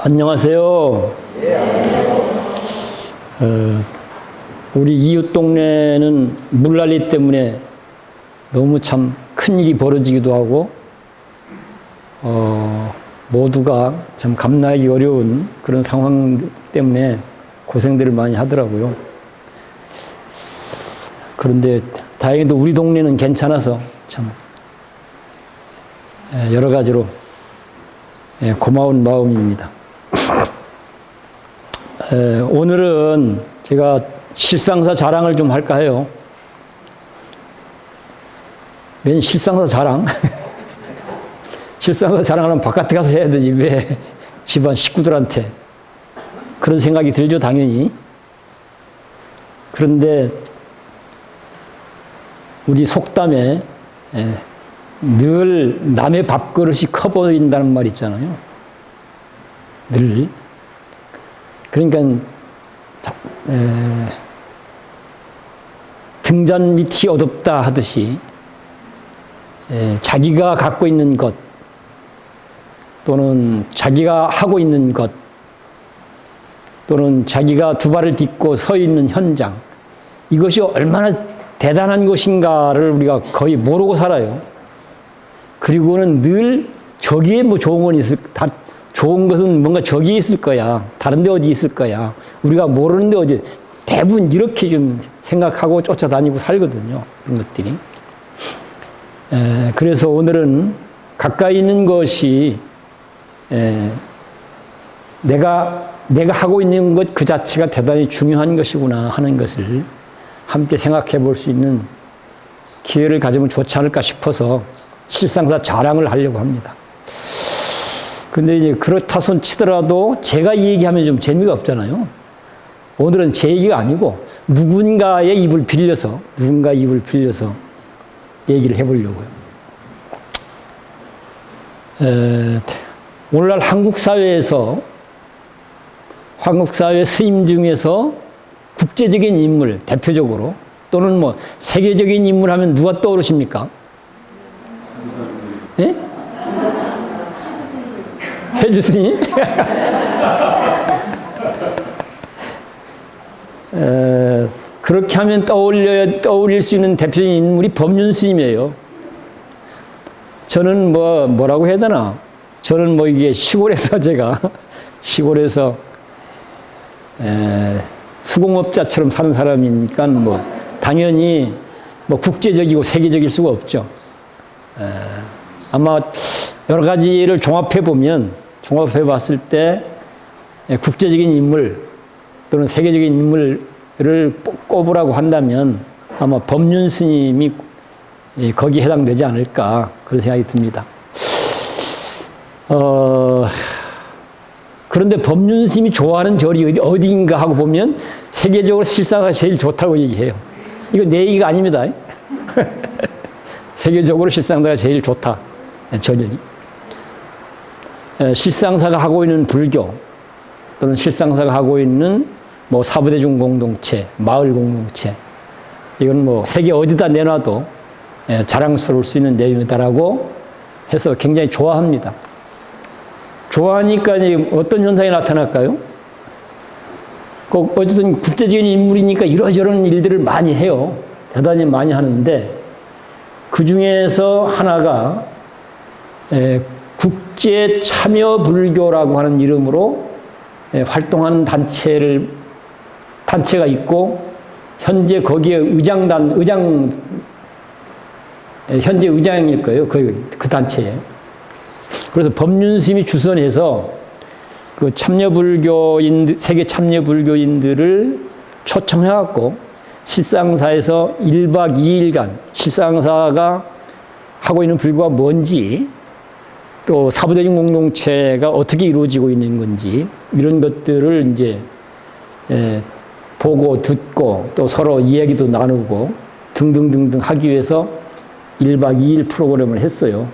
안녕하세요. 어, 우리 이웃 동네는 물난리 때문에 너무 참 큰 일이 벌어지기도 하고, 어, 모두가 참 감당하기 어려운 그런 상황 때문에 고생들을 많이 하더라고요. 그런데 다행히도 우리 동네는 괜찮아서 참 예, 여러 가지로 예, 고마운 마음입니다. 에, 오늘은 제가 실상사 자랑을 좀 할까 해요. 웬 실상사 자랑? 실상사 자랑하면 바깥에 가서 해야 되지, 왜 집안 식구들한테. 그런 생각이 들죠, 당연히. 그런데 우리 속담에 에, 늘 남의 밥그릇이 커 보인다는 말 있잖아요. 늘. 그러니까 에, 등잔 밑이 어둡다 하듯이 에, 자기가 갖고 있는 것 또는 자기가 하고 있는 것 또는 자기가 두 발을 딛고 서 있는 현장 이것이 얼마나 대단한 것인가를 우리가 거의 모르고 살아요. 그리고는 늘 저기에 뭐 좋은 건 있을 다 좋은 것은 뭔가 저기에 있을 거야. 다른 데 어디 있을 거야. 우리가 모르는데 어디 대부분 이렇게 좀 생각하고 쫓아다니고 살거든요. 그런 것들이. 에, 그래서 오늘은 가까이 있는 것이 에, 내가 내가 하고 있는 것 그 자체가 대단히 중요한 것이구나 하는 것을 함께 생각해 볼 수 있는 기회를 가지면 좋지 않을까 싶어서 실상사 자랑을 하려고 합니다. 근데 이제 그렇다 손 치더라도 제가 이 얘기하면 좀 재미가 없잖아요. 오늘은 제 얘기가 아니고 누군가의 입을 빌려서, 누군가 입을 빌려서 얘기를 해보려고요. 에, 오늘날 한국 사회에서, 한국 사회 스님 중에서 국제적인 인물, 대표적으로, 또는 뭐 세계적인 인물 하면 누가 떠오르십니까? 예? 에, 그렇게 하면 떠올려 떠올릴 수 있는 대표적인 인물이 법륜 스님이에요. 저는 뭐 뭐라고 해야 되나? 저는 뭐 이게 시골에서 제가 시골에서 에, 수공업자처럼 사는 사람이니까 뭐 당연히 뭐 국제적이고 세계적일 수가 없죠. 에, 아마 여러 가지를 종합해 보면 종합해 봤을 때 국제적인 인물 또는 세계적인 인물을 꼽으라고 한다면 아마 법륜 스님이 거기에 해당되지 않을까 그런 생각이 듭니다. 어, 그런데 법륜 스님이 좋아하는 절이 어디 인가 하고 보면 세계적으로 실사가 제일 좋다고 얘기해요. 이거 내 얘기가 아닙니다. 세계적으로 실상사가 제일 좋다. 전연이. 실상사가 하고 있는 불교 또는 실상사가 하고 있는 뭐 사부대중 공동체, 마을 공동체 이건 뭐 세계 어디다 내놔도 자랑스러울 수 있는 내용이다라고 해서 굉장히 좋아합니다. 좋아하니까 어떤 현상이 나타날까요? 꼭 어쨌든 국제적인 인물이니까 이러저런 일들을 많이 해요. 대단히 많이 하는데 그 중에서 하나가 국제 참여 불교라고 하는 이름으로 활동하는 단체를 단체가 있고 현재 거기에 의장단 의장 현재 의장일 거예요. 그, 그 단체에. 그래서 법륜스님이 주선해서 그 참여불교인 세계 참여불교인들을 초청해갖고 실상사에서 1박 2일간 실상사가 하고 있는 불교가 뭔지 또 사부대중 공동체가 어떻게 이루어지고 있는 건지 이런 것들을 이제 에, 보고 듣고 또 서로 이야기도 나누고 등등등등 하기 위해서 1박 2일 프로그램을 했어요.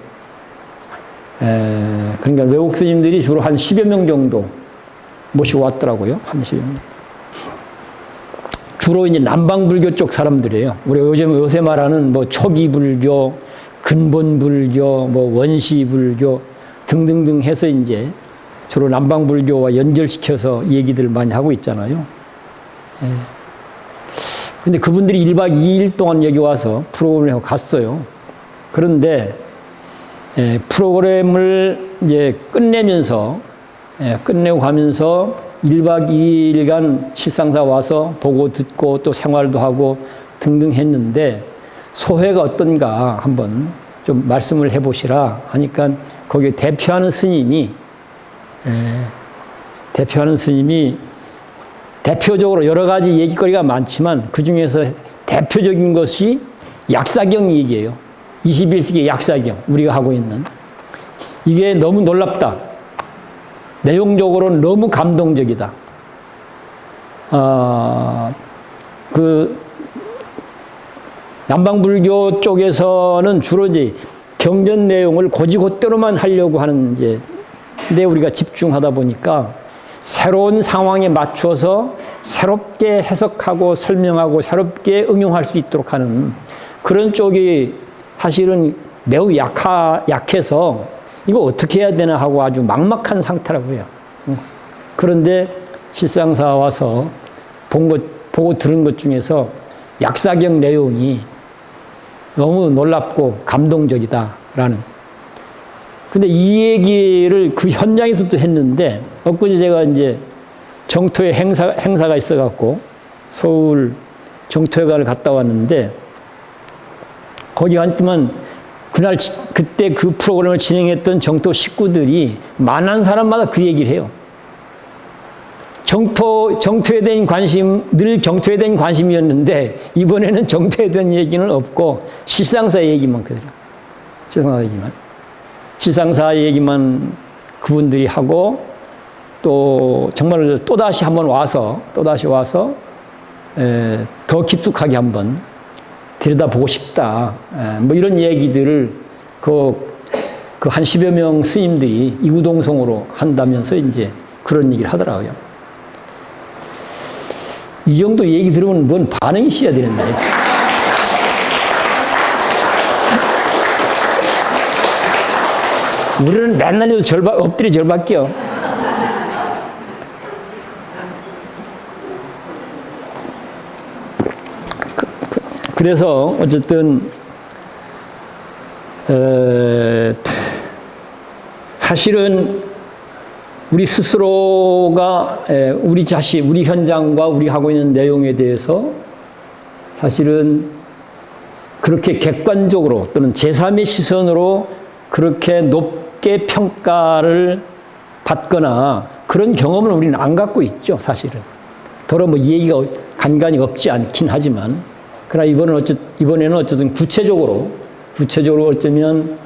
에, 그러니까 외국 스님들이 주로 한 10여 명 정도 모시고 왔더라고요. 한 10여 명. 주로 이제 남방불교 쪽 사람들이에요. 우리 요즘 요새 말하는 뭐 초기불교, 근본 불교, 뭐 원시 불교 등등등 해서 이제 주로 남방 불교와 연결시켜서 얘기들을 많이 하고 있잖아요. 예. 근데 그분들이 1박 2일 동안 여기 와서 프로그램을 하고 갔어요. 그런데 예, 프로그램을 이제 끝내면서 예, 끝내고 가면서 1박 2일간 실상사 와서 보고 듣고 또 생활도 하고 등등 했는데 소회가 어떤가 한번 좀 말씀을 해보시라 하니까 거기에 대표하는 스님이 예, 대표하는 스님이 대표적으로 여러 가지 얘기거리가 많지만 그 중에서 대표적인 것이 약사경 얘기예요. 21세기 약사경 우리가 하고 있는 이게 너무 놀랍다. 내용적으로는 너무 감동적이다. 아, 그 남방불교 쪽에서는 주로 이제 경전 내용을 고지고대로만 하려고 하는 이제 데 우리가 집중하다 보니까 새로운 상황에 맞춰서 새롭게 해석하고 설명하고 새롭게 응용할 수 있도록 하는 그런 쪽이 사실은 매우 약하, 약해서 이거 어떻게 해야 되나 하고 아주 막막한 상태라고 해요. 그런데 실상사 와서 본 것, 보고 들은 것 중에서 약사경 내용이 너무 놀랍고 감동적이다라는. 근데 이 얘기를 그 현장에서도 했는데, 엊그제 제가 이제 정토회 행사, 행사가 있어갖고 서울 정토회관을 갔다 왔는데, 거기 갔지만 그날 그때 그 프로그램을 진행했던 정토 식구들이 만난 사람마다 그 얘기를 해요. 정토 정토에 대한 관심 늘 정토에 대한 관심이었는데 이번에는 정토에 대한 얘기는 없고 실상사 얘기만 그대로 실상사 얘기만 실상사 얘기만 그분들이 하고 또 정말 또 다시 한번 와서 또 다시 와서 에, 더 깊숙하게 한번 들여다보고 싶다. 뭐 이런 얘기들을 그, 그한 10여 명 스님들이 이구동성으로 한다면서 이제 그런 얘기를 하더라고요. 이 정도 얘기 들으면 뭔 반응이 있어야 되는데. 우리는 맨날 절박, 엎드려 절박해요. 그래서 어쨌든 에, 사실은 우리 스스로가 에, 우리 자신, 우리 현장과 우리 하고 있는 내용에 대해서 사실은 그렇게 객관적으로 또는 제3의 시선으로 그렇게 높게 평가를 받거나 그런 경험을 우리는 안 갖고 있죠, 사실은. 더러 뭐 얘기가 간간히 없지 않긴 하지만 그러나 이번은 어쨌, 이번에는 어쨌든 구체적으로, 구체적으로 어쩌면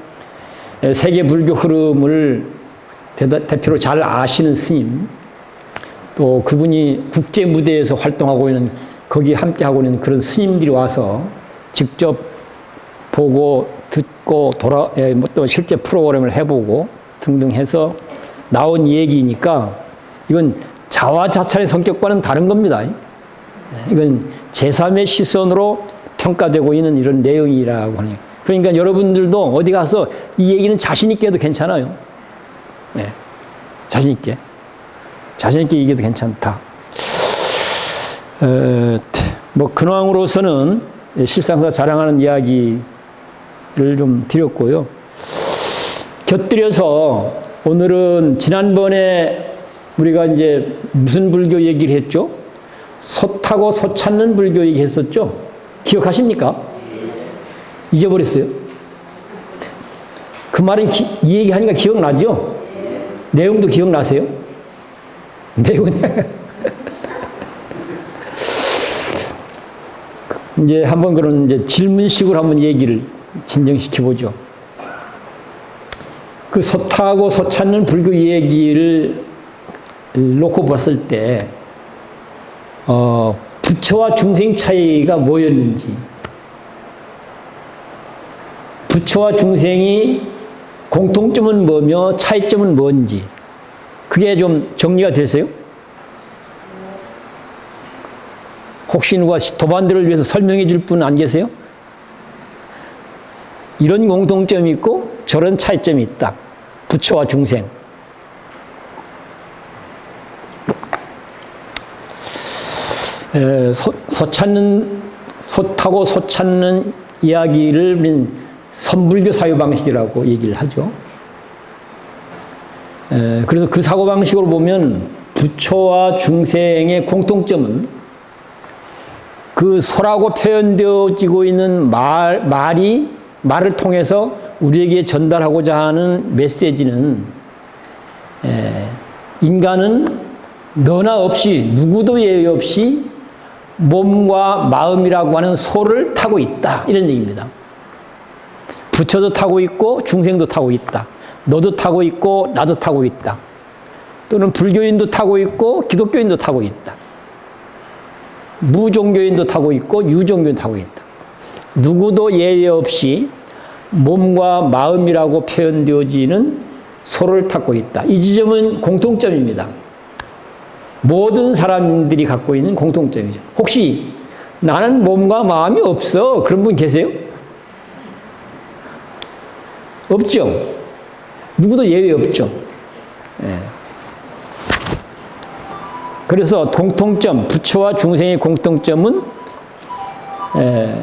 세계 불교 흐름을 대표로 잘 아시는 스님, 또 그분이 국제 무대에서 활동하고 있는, 거기 함께 하고 있는 그런 스님들이 와서 직접 보고 듣고 돌아, 뭐또 실제 프로그램을 해보고 등등 해서 나온 얘기니까 이건 자화자찬의 성격과는 다른 겁니다. 이건 제3의 시선으로 평가되고 있는 이런 내용이라고 하니. 그러니까 여러분들도 어디 가서 이 얘기는 자신 있게 해도 괜찮아요. 네. 자신있게. 자신있게 얘기해도 괜찮다. 어, 뭐, 근황으로서는 실상사 자랑하는 이야기를 좀 드렸고요. 곁들여서 오늘은 지난번에 우리가 이제 무슨 불교 얘기를 했죠? 솥하고 솥 찾는 불교 얘기 했었죠? 기억하십니까? 잊어버렸어요? 그 말은 기, 이 얘기하니까 기억나죠? 내용도 기억나세요? 내용 이제 한번 그런 이제 질문식으로 한번 얘기를 진정시켜 보죠. 그 솥하고 솥 찾는 불교 얘기를 놓고 봤을 때 어, 부처와 중생 차이가 뭐였는지, 부처와 중생이 공통점은 뭐며 차이점은 뭔지 그게 좀 정리가 되세요? 혹시 누가 도반들을 위해서 설명해 줄 분 안 계세요? 이런 공통점이 있고 저런 차이점이 있다. 부처와 중생. 에, 소, 소 찾는, 소 타고 소 찾는 이야기를 선불교 사유 방식이라고 얘기를 하죠. 에, 그래서 그 사고 방식으로 보면 부처와 중생의 공통점은 그 소라고 표현되어지고 있는 말, 말이 말을 통해서 우리에게 전달하고자 하는 메시지는 에, 인간은 너나 없이 누구도 예외 없이 몸과 마음이라고 하는 소를 타고 있다 이런 얘기입니다. 부처도 타고 있고 중생도 타고 있다. 너도 타고 있고 나도 타고 있다. 또는 불교인도 타고 있고 기독교인도 타고 있다. 무종교인도 타고 있고 유종교인도 타고 있다. 누구도 예외 없이 몸과 마음이라고 표현되어지는 소를 타고 있다. 이 지점은 공통점입니다. 모든 사람들이 갖고 있는 공통점이죠. 혹시 나는 몸과 마음이 없어. 그런 분 계세요? 없죠. 누구도 예외 없죠. 예. 그래서 공통점, 부처와 중생의 공통점은 에,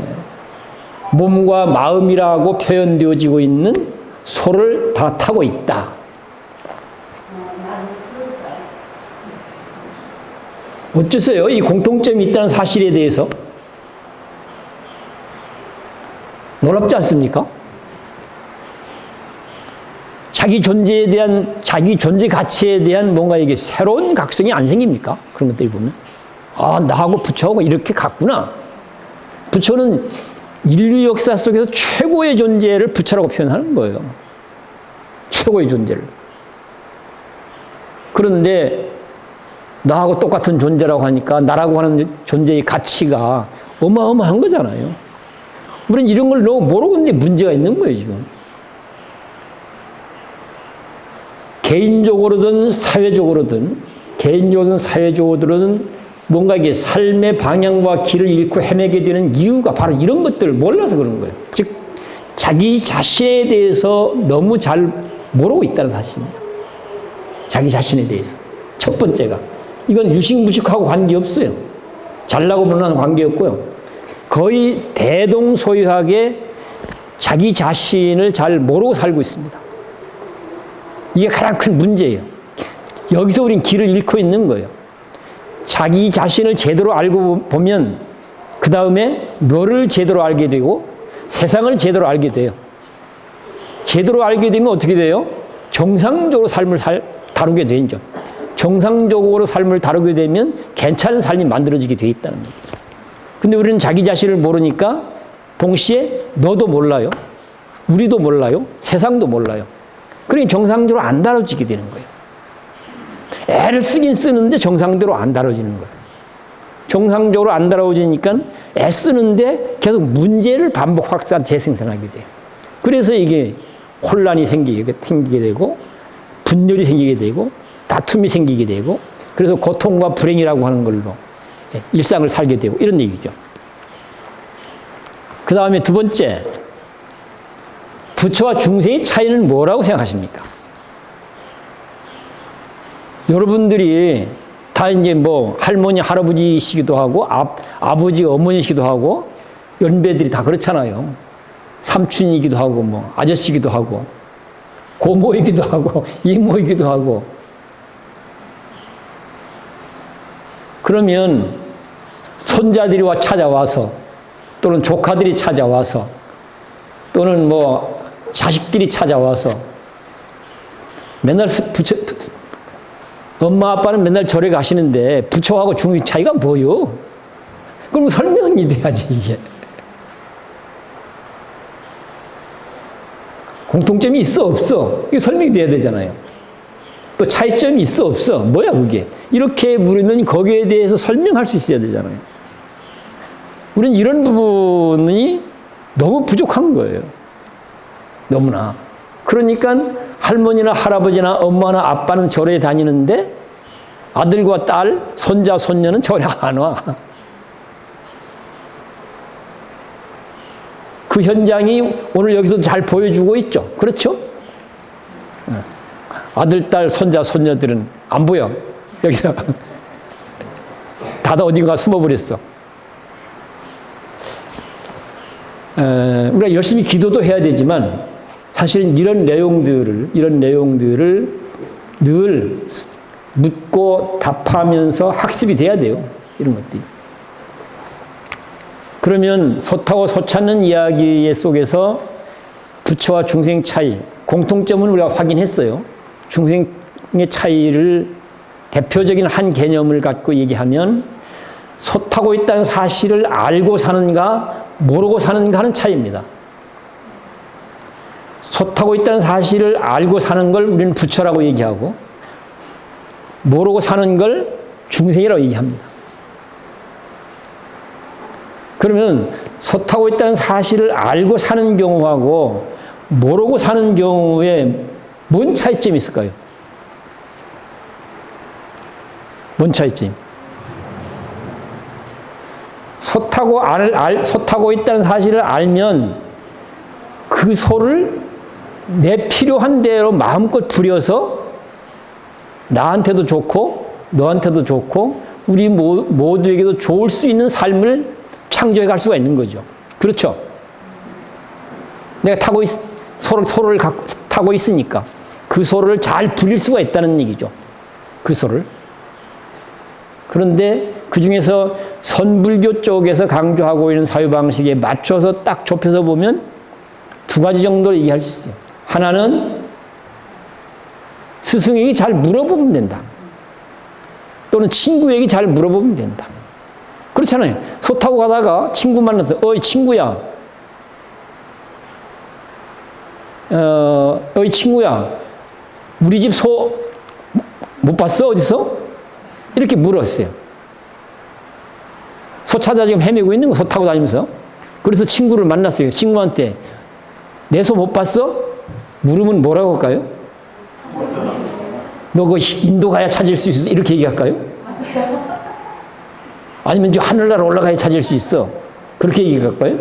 몸과 마음이라고 표현되어지고 있는 소를 다 타고 있다. 어쩌세요? 이 공통점이 있다는 사실에 대해서 놀랍지 않습니까? 자기 존재에 대한 자기 존재 가치에 대한 뭔가 이게 새로운 각성이 안 생깁니까? 그런 것들이 보면 아 나하고 부처하고 이렇게 같구나. 부처는 인류 역사 속에서 최고의 존재를 부처라고 표현하는 거예요. 최고의 존재를. 그런데 나하고 똑같은 존재라고 하니까 나라고 하는 존재의 가치가 어마어마한 거잖아요. 우리는 이런 걸 너무 모르고 있는데 문제가 있는 거예요, 지금. 개인적으로든 사회적으로든 개인적으로든 사회적으로든 뭔가 이게 삶의 방향과 길을 잃고 헤매게 되는 이유가 바로 이런 것들을 몰라서 그런 거예요. 즉 자기 자신에 대해서 너무 잘 모르고 있다는 사실입니다. 자기 자신에 대해서 첫 번째가 이건 유식무식하고 관계 없어요. 잘나고 못나는 관계 없고요. 거의 대동소이하게 자기 자신을 잘 모르고 살고 있습니다. 이게 가장 큰 문제예요. 여기서 우린 길을 잃고 있는 거예요. 자기 자신을 제대로 알고 보면 그 다음에 너를 제대로 알게 되고 세상을 제대로 알게 돼요. 제대로 알게 되면 어떻게 돼요? 정상적으로 삶을 살, 다루게 되죠. 정상적으로 삶을 다루게 되면 괜찮은 삶이 만들어지게 돼 있다는 거죠. 근데 우리는 자기 자신을 모르니까 동시에 너도 몰라요. 우리도 몰라요. 세상도 몰라요. 그러니 정상적으로 안 다뤄지게 되는 거예요. 애를 쓰긴 쓰는데 정상대로 안 다뤄지는 거예요. 정상적으로 안 다뤄지니까 애 쓰는데 계속 문제를 반복 확산 재생산하게 돼요. 그래서 이게 혼란이 생기게, 생기게 되고 분열이 생기게 되고 다툼이 생기게 되고 그래서 고통과 불행이라고 하는 걸로 예, 일상을 살게 되고 이런 얘기죠. 그 다음에 두 번째, 부처와 중생의 차이는 뭐라고 생각하십니까? 여러분들이 다 이제 뭐 할머니, 할아버지시기도 하고 아, 아버지, 어머니시기도 하고 연배들이 다 그렇잖아요. 삼촌이기도 하고 뭐 아저씨기도 하고 고모이기도 하고 이모이기도 하고 그러면 손자들이 와 찾아와서 또는 조카들이 찾아와서 또는 뭐 자식들이 찾아와서 맨날 부처, 엄마 아빠는 맨날 절에 가시는데 부처하고 중의 차이가 뭐요? 그럼 설명이 돼야지 이게. 공통점이 있어 없어? 이게 설명이 돼야 되잖아요. 또 차이점이 있어 없어? 뭐야 그게? 이렇게 물으면 거기에 대해서 설명할 수 있어야 되잖아요. 우리는 이런 부분이 너무 부족한 거예요. 너무나. 그러니까 할머니나 할아버지나 엄마나 아빠는 절에 다니는데 아들과 딸, 손자, 손녀는 절에 안 와. 그 현장이 오늘 여기서 잘 보여주고 있죠. 그렇죠? 아들, 딸, 손자, 손녀들은 안 보여. 여기서. 다 어딘가 숨어버렸어. 에, 우리가 열심히 기도도 해야 되지만 사실은 이런 내용들을 이런 내용들을 늘 묻고 답하면서 학습이 돼야 돼요. 이런 것들이. 그러면 소타고 소 찾는 이야기 속에서 부처와 중생 차이, 공통점을 우리가 확인했어요. 중생의 차이를 대표적인 한 개념을 갖고 얘기하면 소 타고 있다는 사실을 알고 사는가 모르고 사는가 하는 차이입니다. 소 타고 있다는 사실을 알고 사는 걸 우리는 부처라고 얘기하고 모르고 사는 걸 중생이라고 얘기합니다. 그러면 소 타고 있다는 사실을 알고 사는 경우하고 모르고 사는 경우에 뭔 차이점이 있을까요? 뭔 차이점? 소 타고 알, 알, 소 타고 있다는 사실을 알면 그 소를 내 필요한 대로 마음껏 부려서 나한테도 좋고 너한테도 좋고 우리 모두에게도 좋을 수 있는 삶을 창조해 갈 수가 있는 거죠. 그렇죠? 내가 타고 있, 소를, 소를 타고 있으니까 그 소를 잘 부릴 수가 있다는 얘기죠. 그 소를. 그런데 그 중에서 선불교 쪽에서 강조하고 있는 사유 방식에 맞춰서 딱 좁혀서 보면 두 가지 정도로 얘기할 수 있어요. 하나는 스승에게 잘 물어보면 된다. 또는 친구에게 잘 물어보면 된다. 그렇잖아요. 소 타고 가다가 친구 만나서, 어이, 친구야. 어, 어이, 친구야. 우리 집 소 못 봤어? 어디서? 이렇게 물었어요. 소 찾아 지금 헤매고 있는 거, 소 타고 다니면서. 그래서 친구를 만났어요. 친구한테, 내 소 못 봤어? 물으면 뭐라고 할까요? 너 그 인도 가야 찾을 수 있어? 이렇게 얘기할까요? 아니면 저 하늘나라 올라가야 찾을 수 있어. 그렇게 얘기할까요?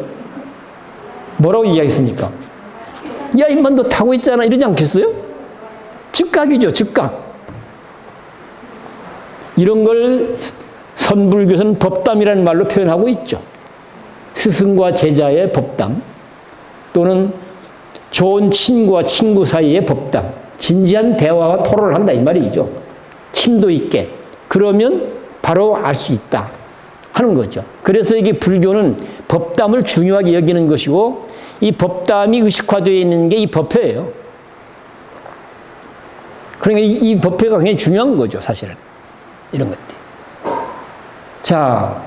뭐라고 얘기하겠습니까? 야, 임만 너 타고 있잖아. 이러지 않겠어요? 즉각이죠, 즉각. 이런 걸 선불교선 법담이라는 말로 표현하고 있죠. 스승과 제자의 법담 또는 좋은 친구와 친구 사이의 법담, 진지한 대화와 토론을 한다 이 말이죠. 심도 있게. 그러면 바로 알 수 있다 하는 거죠. 그래서 이게 불교는 법담을 중요하게 여기는 것이고 이 법담이 의식화되어 있는 게 이 법회예요. 그러니까 이, 이 법회가 굉장히 중요한 거죠, 사실은. 이런 것들. 자,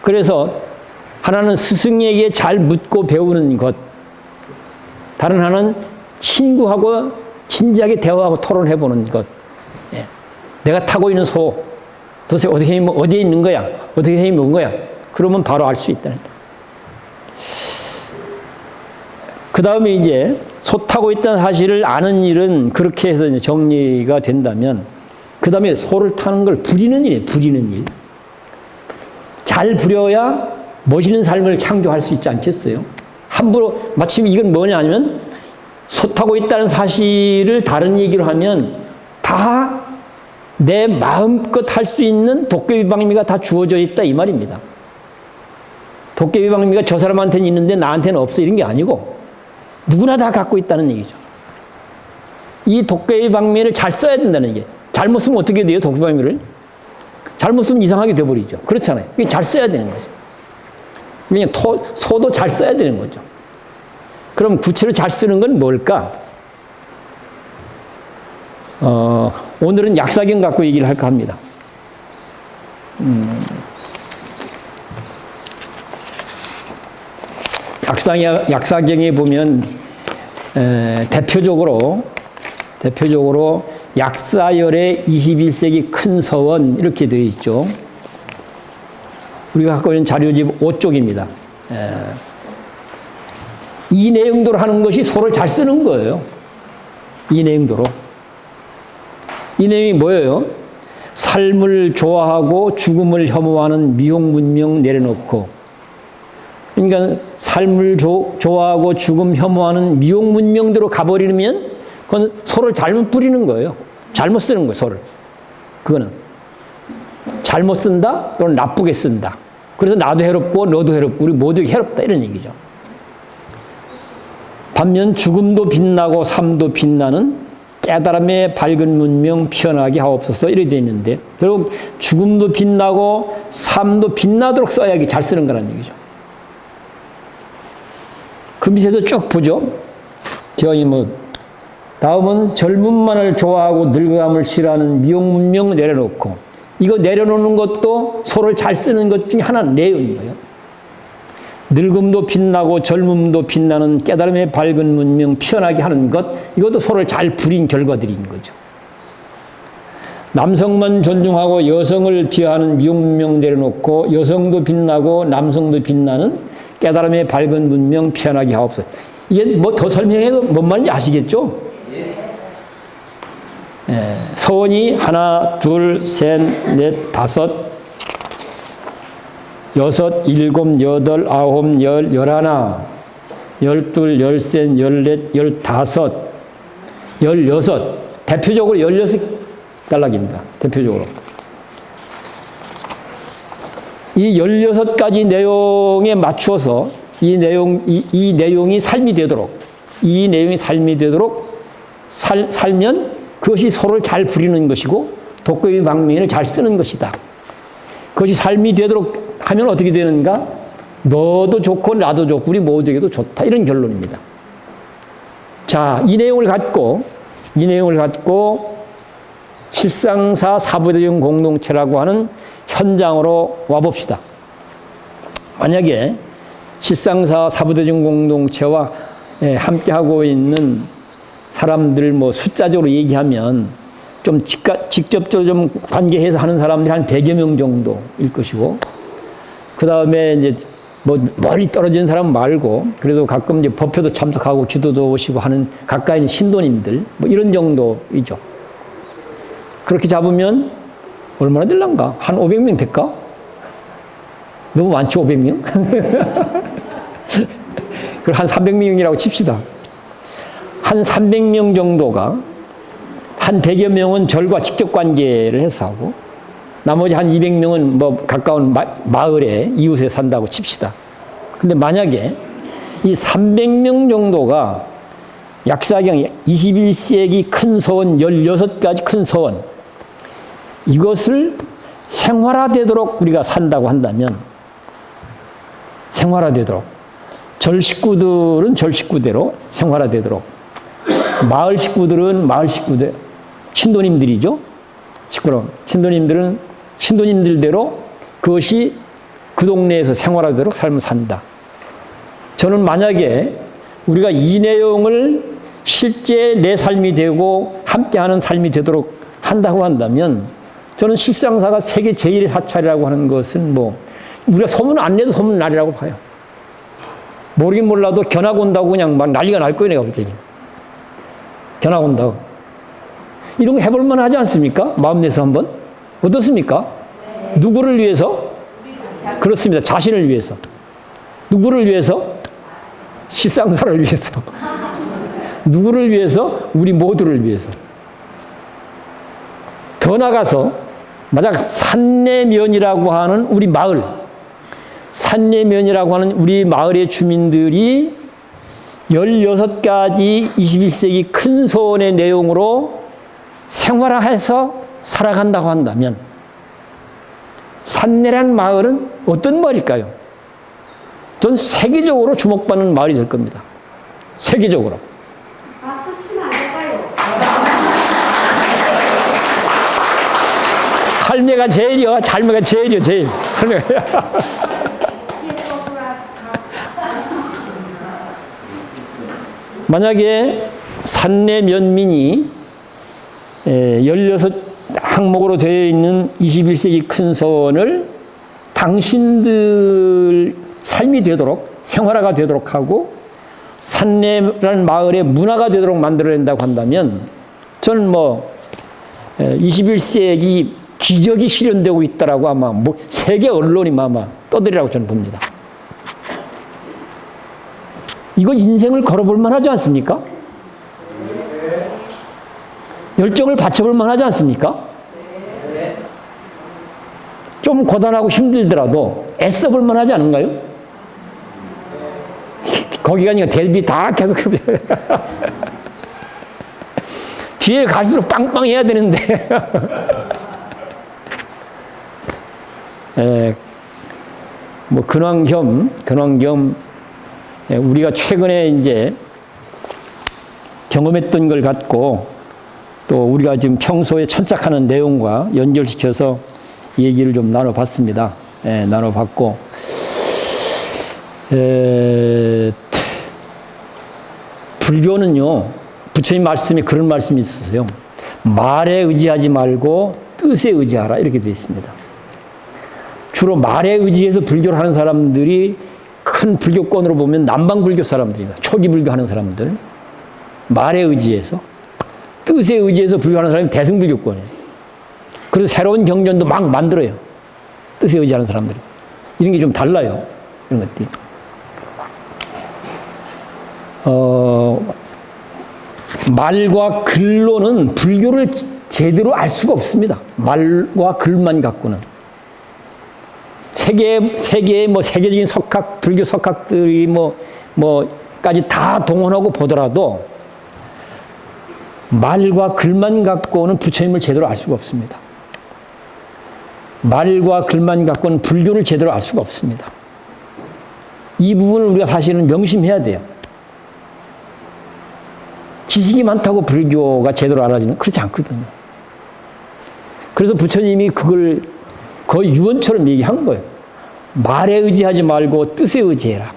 그래서 하나는 스승에게 잘 묻고 배우는 것, 다른 하나는 친구하고 진지하게 대화하고 토론해 보는 것. 예. 내가 타고 있는 소, 도대체 어떻게, 어디에 있는 거야? 어떻게 힘이 온 거야? 그러면 바로 알 수 있다는 그 다음에 이제 소 타고 있다는 사실을 아는 일은 그렇게 해서 정리가 된다면 그 다음에 소를 타는 걸 부리는 일이에요. 부리는 일. 잘 부려야 멋있는 삶을 창조할 수 있지 않겠어요? 함부로 마침 이건 뭐냐 하면 소 타고 있다는 사실을 다른 얘기로 하면 다 내 마음껏 할 수 있는 도깨비방미가 다 주어져 있다 이 말입니다. 도깨비방미가 저 사람한테는 있는데 나한테는 없어 이런 게 아니고 누구나 다 갖고 있다는 얘기죠. 이 도깨비방미를 잘 써야 된다는 얘기. 잘못 쓰면 어떻게 돼요 도깨비방미를? 잘못 쓰면 이상하게 돼버리죠. 그렇잖아요. 잘 써야 되는 거죠. 그냥 토, 소도 잘 써야 되는 거죠. 그럼 구체로 잘 쓰는 건 뭘까? 어, 오늘은 약사경 갖고 얘기를 할까 합니다. 음, 약사경, 약사경에 보면 에, 대표적으로 대표적으로 약사열의 21세기 큰 서원 이렇게 되어 있죠. 우리가 갖고 있는 자료집 5쪽입니다. 이 내용대로 하는 것이 소를 잘 쓰는 거예요. 이 내용대로. 이 내용이 뭐예요? 삶을 좋아하고 죽음을 혐오하는 미용 문명 내려놓고 그러니까 삶을 조, 좋아하고 죽음 혐오하는 미용 문명대로 가버리면 그건 소를 잘못 부리는 거예요. 잘못 쓰는 거예요, 소를. 그거는. 잘못 쓴다 또는 나쁘게 쓴다. 그래서 나도 해롭고 너도 해롭고 우리 모두 해롭다 이런 얘기죠. 반면 죽음도 빛나고 삶도 빛나는 깨달음의 밝은 문명 피어나게 하옵소서 이렇게 되어 있는데 결국 죽음도 빛나고 삶도 빛나도록 써야지 잘 쓰는 거란 얘기죠. 그 밑에도 쭉 보죠. 저희 뭐 다음은 젊음만을 좋아하고 늙어감을 싫어하는 미용 문명 내려놓고 이거 내려놓는 것도 소를 잘 쓰는 것 중에 하나 내용인 거예요. 늙음도 빛나고 젊음도 빛나는 깨달음의 밝은 문명 피어나게 하는 것 이것도 소를 잘 부린 결과들인 거죠. 남성만 존중하고 여성을 비하하는 미용 문명 내려놓고 여성도 빛나고 남성도 빛나는 깨달음의 밝은 문명 피어나게 하옵소서. 이게 뭐 더 설명해도 뭔 말인지 아시겠죠? 예, 서원이 하나, 둘, 셋, 넷, 다섯, 여섯, 일곱, 여덟, 아홉, 열, 열하나, 열둘, 열셋, 열넷, 열다섯, 열여섯. 대표적으로 열여섯 단락입니다. 대표적으로. 이 열여섯 가지 내용에 맞추어서 이 내용, 이, 이 내용이 삶이 되도록, 이 내용이 삶이 되도록 살, 살면 그것이 서로를 잘 부리는 것이고 독거의 방면을 잘 쓰는 것이다. 그것이 삶이 되도록 하면 어떻게 되는가? 너도 좋고 나도 좋고 우리 모두에게도 좋다. 이런 결론입니다. 자, 이 내용을 갖고 이 내용을 갖고 실상사 사부대중 공동체라고 하는 현장으로 와 봅시다. 만약에 실상사 사부대중 공동체와 예, 함께 하고 있는 사람들 뭐 숫자적으로 얘기하면 좀 직가, 직접적으로 좀 관계해서 하는 사람들이 한 100여 명 정도일 것이고, 그 다음에 이제 뭐 멀리 떨어진 사람 말고, 그래도 가끔 이제 법회도 참석하고 지도도 오시고 하는 가까이 있는 신도님들, 뭐 이런 정도이죠. 그렇게 잡으면 얼마나 될란가? 한 500명 될까? 너무 많죠, 500명? 그걸 한 300명이라고 칩시다. 한 300명 정도가 한 100여 명은 절과 직접 관계를 해서 하고 나머지 한 200명은 뭐 가까운 마, 을에 이웃에 산다고 칩시다. 근데 만약에 이 300명 정도가 약사경 21세기 큰 서원 16가지 큰 서원 이것을 생활화되도록 우리가 산다고 한다면 생활화되도록 절 식구들은 절 식구대로 생활화되도록 마을 식구들은 마을 식구들 신도님들이죠. 식구로 신도님들은 신도님들대로 그것이 그 동네에서 생활하도록 삶을 산다. 저는 만약에 우리가 이 내용을 실제 내 삶이 되고 함께하는 삶이 되도록 한다고 한다면 저는 실상사가 세계 제1의 사찰이라고 하는 것은 뭐 우리가 소문 안 내도 소문 날이라고 봐요. 모르긴 몰라도 견학 온다고 그냥 막 난리가 날 거예요, 내가 볼 적에. 견학 온다고. 이런 거 해볼 만 하지 않습니까? 마음 내서 한번. 어떻습니까? 네. 누구를 위해서? 그렇습니다. 자신을 위해서. 누구를 위해서? 실상사를 위해서. 누구를 위해서? 우리 모두를 위해서. 더 나가서, 만약 산내면이라고 하는 우리 마을, 산내면이라고 하는 우리 마을의 주민들이 16가지 21세기 큰 소원의 내용으로 생활화해서 살아간다고 한다면 산내란 마을은 어떤 마을일까요? 전 세계적으로 주목받는 마을이 될 겁니다. 세계적으로. 아? 할매가 제일이요. 잘매가 제일이요. 제일. 할매가. 만약에 산내 면민이 16 항목으로 되어 있는 21세기 큰 소원을 당신들 삶이 되도록 생활화가 되도록 하고 산내라는 마을의 문화가 되도록 만들어낸다고 한다면 저는 뭐 21세기 기적이 실현되고 있다라고 아마 뭐 세계 언론이 아마 떠들이라고 저는 봅니다. 이거 인생을 걸어볼 만하지 않습니까? 열정을 바쳐볼 만하지 않습니까? 좀 고단하고 힘들더라도 애써 볼 만 하지 않은가요? 거기가 그냥 대비 다 계속 뒤에 갈수록 빵빵 해야 되는데. 에, 뭐 근황 겸 근황 겸 에, 우리가 최근에 이제 경험했던 걸 갖고 또 우리가 지금 평소에 천착하는 내용과 연결시켜서 얘기를 좀 나눠봤습니다. 예, 나눠봤고, 에, 불교는요, 부처님 말씀에 그런 말씀이 있으세요. 말에 의지하지 말고 뜻에 의지하라. 이렇게 되어 있습니다. 주로 말에 의지해서 불교를 하는 사람들이 큰 불교권으로 보면 남방불교 사람들입니다. 초기 불교 하는 사람들. 말에 의지해서. 뜻에 의지해서 불교하는 사람이 대승불교권이에요. 그래서 새로운 경전도 막 만들어요. 뜻에 의지하는 사람들이. 이런 게 좀 달라요. 이런 것들이. 어, 말과 글로는 불교를 제대로 알 수가 없습니다. 말과 글만 갖고는. 세계, 세계의 뭐 세계적인 석학, 불교 석학들이 뭐, 뭐까지 다 동원하고 보더라도 말과 글만 갖고는 부처님을 제대로 알 수가 없습니다. 말과 글만 갖고는 불교를 제대로 알 수가 없습니다. 이 부분을 우리가 사실은 명심해야 돼요. 지식이 많다고 불교가 제대로 알아지는 그렇지 않거든요. 그래서 부처님이 그걸 거의 유언처럼 얘기한 거예요. 말에 의지하지 말고 뜻에 의지해라.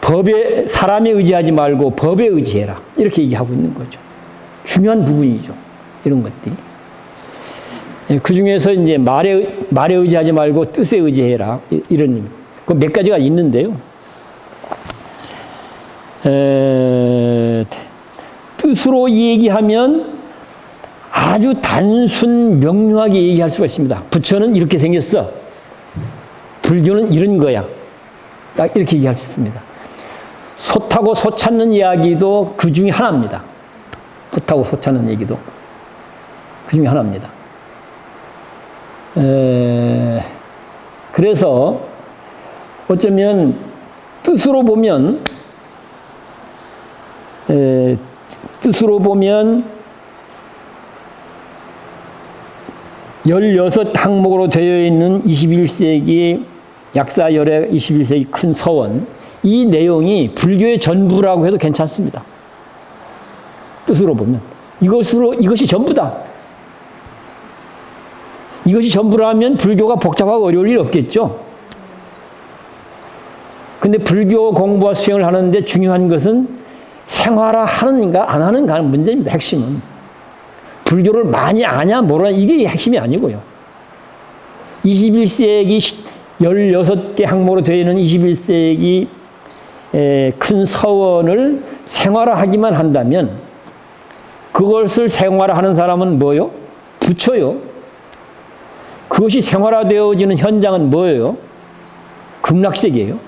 법에 사람에 의지하지 말고 법에 의지해라. 이렇게 얘기하고 있는 거죠. 중요한 부분이죠. 이런 것들이. 그 중에서 이제 말에, 말에 의지하지 말고 뜻에 의지해라. 이- 이런, 그몇 가지가 있는데요. 에, 뜻으로 얘기하면 아주 단순 명료하게 얘기할 수가 있습니다. 부처는 이렇게 생겼어. 불교는 이런 거야. 딱 이렇게 얘기할 수 있습니다. 소 타고 소 찾는 이야기도 그 중에 하나입니다. 소 타고 소 찾는 얘기도 그 중에 하나입니다. 에, 그래서 어쩌면 뜻으로 보면 에, 뜻으로 보면 16 항목으로 되어 있는 21세기 약사열의 21세기 큰 서원 이 내용이 불교의 전부라고 해도 괜찮습니다. 뜻으로 보면 이것으로 이것이 전부다. 이것이 전부라면 불교가 복잡하고 어려울 일 없겠죠. 근데 불교 공부와 수행을 하는데 중요한 것은 생활화 하는가 안 하는가 하는 문제입니다. 핵심은. 불교를 많이 아냐 모르냐 이게 핵심이 아니고요. 21세기 16개 항목으로 되어 있는 21세기 큰 서원을 생활화하기만 한다면 그것을 생활화하는 사람은 뭐요? 부처요. 그것이 생활화되어지는 현장은 뭐예요? 극락세계예요.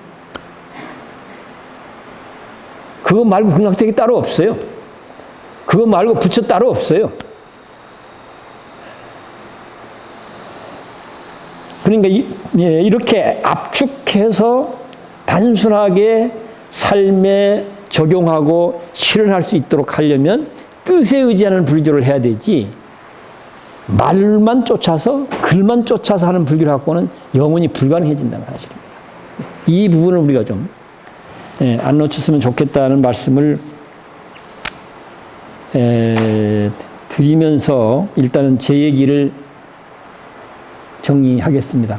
그거 말고 극락세계 따로 없어요. 그거 말고 부처 따로 없어요. 그러니까 이, 예, 이렇게 압축해서 단순하게 삶에 적용하고 실현할 수 있도록 하려면 뜻에 의지하는 불교를 해야 되지 말만 쫓아서 글만 쫓아서 하는 불교를 갖고는 영원히 불가능해진다는 사실입니다. 이 부분을 우리가 좀 예, 안 놓쳤으면 좋겠다는 말씀을 에, 드리면서 일단은 제 얘기를 정리하겠습니다.